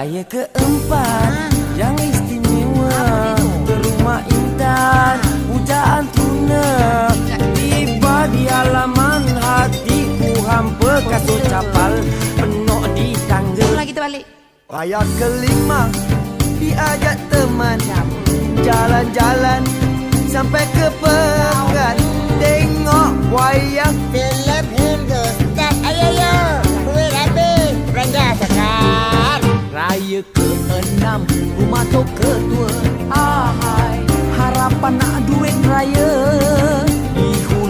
Raya keempat yang istimewa. Ke rumah intan pujaan tuna. Tiba di halaman hatiku hampa kasut capal. Penuh di tangga. Pulang kita balik. Raya kelima diajak teman. Jalan-jalan sampai ke pekan că n-am cum a tot cătuă